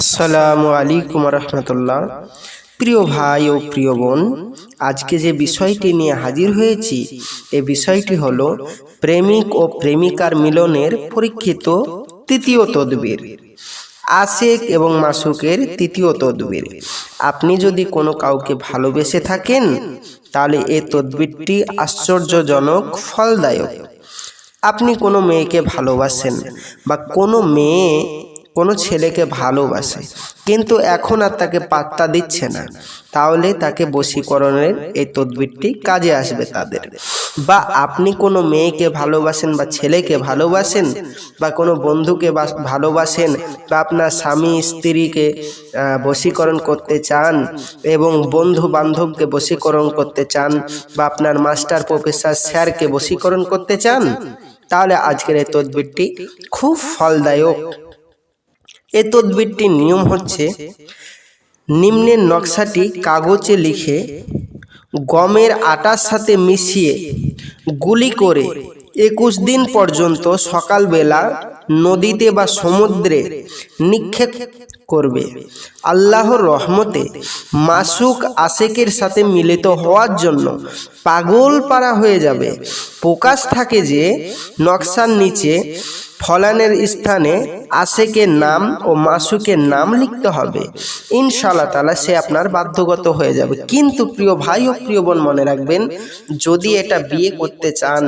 আসসালামু আলাইকুম রহমতুল্লাহ প্রিয় ভাই ও প্রিয় বোন, আজকে যে বিষয়টি নিয়ে হাজির হয়েছি, এ বিষয়টি হলো প্রেমিক ও প্রেমিকার মিলনের পরীক্ষিত তৃতীয় তদবির, আশেক এবং মাসুকের তৃতীয় তদবির। আপনি যদি কোনো কাউকে ভালোবেসে থাকেন, তাহলে এই তদবিরটি আশ্চর্যজনক, ফলদায়ক। আপনি কোনো মেয়েকে ভালোবাসেন বা কোনো মেয়ে কোনো ছেলেকে ভালোবাসে, কিন্তু এখন আর তাকে পাত্তা দিচ্ছে না। তাহলে তাকে বশীকরণের এই তদবিরটি কাজে আসবে তাদের। বা আপনি কোনো মেয়েকে ভালোবাসেন বা ছেলেকে ভালোবাসেন বা কোনো বন্ধুকে বাস- ভালোবাসেন বা আপনার স্বামী স্ত্রীকে বশীকরণ করতে চান এবং বন্ধু বান্ধবকে বশীকরণ করতে চান বা আপনার মাস্টার প্রফেসর স্যারকে বশীকরণ করতে চান, তাহলে আজকের এই তদবিরটি খুব ফলদায়ক এই তদবিরটির নিয়ম হচ্ছে, নিম্নের নকশাটি কাগজে লিখে গমের আটার সাথে মিশিয়ে গুলি করে একুশ দিন পর্যন্ত সকালবেলা নদীতে বা সমুদ্রে নিক্ষেপ করবে। আল্লাহর রহমতে মাসুক আশেকের সাথে মিলিত হওয়ার জন্য পাগল পারা হয়ে যাবে। প্রকাশ থাকে যে, নকশার নিচে ফলানের স্থানে আশেকের নাম ও মাসুকের নাম লিখতে হবে। ইনশাআল্লাহ তালা সে আপনার বাধ্যগত হয়ে যাবে। কিন্তু প্রিয় ভাই ও প্রিয় বোন মনে রাখবেন, যদি এটা বিয়ে করতে চান,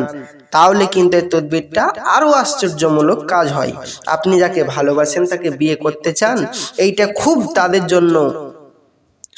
তাহলে কিন্তু এই তদবিরটা আরও আশ্চর্যমূলক কাজ হয়। আপনি যাকে ভালোবাসেন তাকে বিয়ে করতে চান, এইটা খুব তাদের জন্য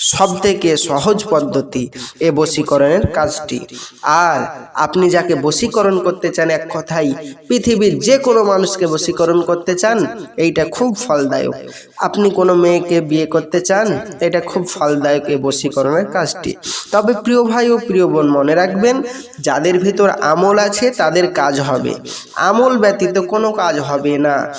সব থেকে সহজ পদ্ধতি এ বশীকরণের কাজটি। আর আপনি যাকে বশীকরণ করতে চান এক কথাই, পৃথিবীর যে কোনো মানুষকে বশীকরণ করতে চান, এইটা খুব ফলদায়ক। আপনি কোনো মেয়েকে বিয়ে করতে চান, এটা খুব ফলদায়ক এই বশীকরণের কাজটি। তবে প্রিয় ভাই ও প্রিয় বোন, মনে রাখবেন, যাদের ভিতর আমল আছে, তাদের কাজ হবে। আমল ব্যতীত কোনো কাজ হবে না।